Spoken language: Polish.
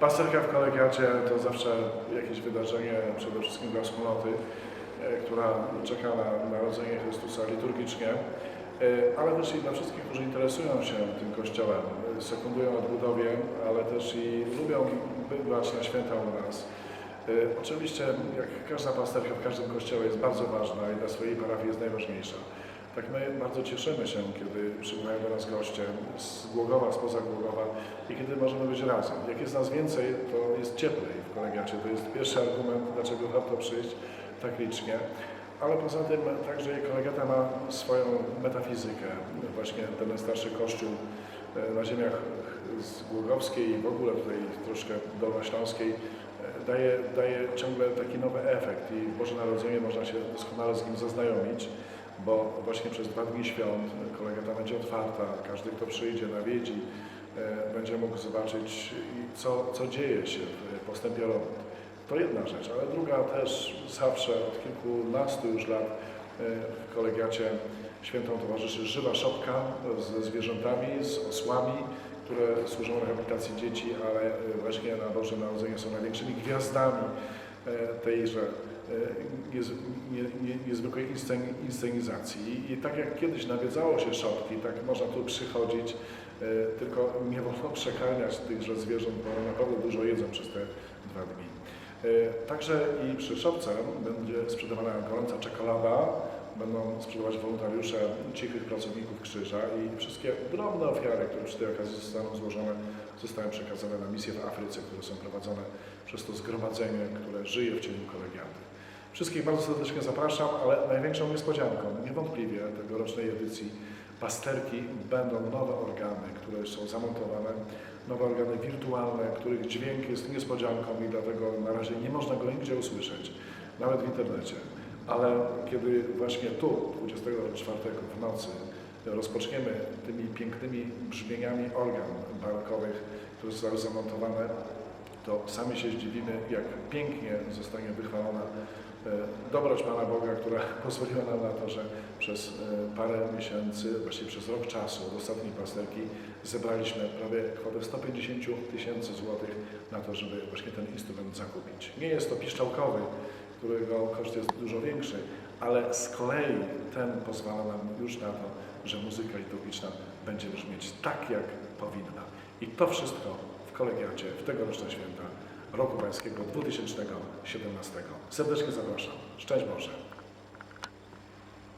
Pasterka w kolegiacie to zawsze jakieś wydarzenie, przede wszystkim dla wspólnoty, e, która czeka na Narodzenie Chrystusa liturgicznie, e, ale też i dla wszystkich, którzy interesują się tym kościołem, e, sekundują odbudowie, ale też i lubią bywać na święta u nas. Oczywiście, jak każda pasterka w każdym kościele jest bardzo ważna i dla swojej parafii jest najważniejsza. Tak my bardzo cieszymy się, kiedy przybywają do nas goście z Głogowa, spoza Głogowa i kiedy możemy być razem. Jak jest nas więcej, to jest cieplej w kolegiacie. To jest pierwszy argument, dlaczego warto przyjść tak licznie. Ale poza tym także kolegiata ma swoją metafizykę. Właśnie ten starszy kościół e, na ziemiach z Głogowskiej i w ogóle tutaj troszkę Dolnośląskiej e, daje, daje ciągle taki nowy efekt i Boże Narodzenie można się doskonale z nim zaznajomić, bo właśnie przez dwa dni świąt kolegata będzie otwarta, każdy kto przyjdzie, nawiedzi, e, będzie mógł zobaczyć, co, co dzieje się w postępie robót. To jedna rzecz, ale druga też zawsze od kilkunastu już lat e, w kolegiacie świętą towarzyszy żywa szopka ze zwierzętami, z osłami, które służą rehabilitacji dzieci, ale e, właśnie na Boże Narodzenie są największymi gwiazdami tejże e, niez, nie, nie, niezwykłej inscen- inscenizacji. I tak jak kiedyś nawiedzało się szopki, tak można tu przychodzić, e, tylko nie wolno przekarmiać tychże zwierząt, bo naprawdę dużo jedzą przez te dwa dni. E, Także i przy szopce będzie sprzedawana gorąca czekolada, będą sprzedawać wolontariusze cichych pracowników krzyża i wszystkie drobne ofiary, które przy tej okazji zostaną złożone, zostają przekazane na misje w Afryce, które są prowadzone przez to zgromadzenie, które żyje w cieniu kolegiaty. Wszystkich bardzo serdecznie zapraszam, ale największą niespodzianką niewątpliwie tegorocznej edycji pasterki będą nowe organy, które są zamontowane, nowe organy wirtualne, których dźwięk jest niespodzianką i dlatego na razie nie można go nigdzie usłyszeć, nawet w internecie. Ale kiedy właśnie tu, 24 w nocy, rozpoczniemy tymi pięknymi brzmieniami organ barokowych, które zostały zamontowane, to sami się zdziwimy, jak pięknie zostanie wychwalona dobroć Pana Boga, która pozwoliła nam na to, że przez e, parę miesięcy, właściwie przez rok czasu od ostatniej pasterki zebraliśmy prawie kwotę 150 tysięcy złotych na to, żeby właśnie ten instrument zakupić. Nie jest to piszczałkowy, którego koszt jest dużo większy, ale z kolei ten pozwala nam już na to, że muzyka liturgiczna będzie brzmieć tak, jak powinna. I to wszystko w kolegiacie w tegoroczne święta roku pańskiego 2017. Serdecznie zapraszam. Szczęść Boże.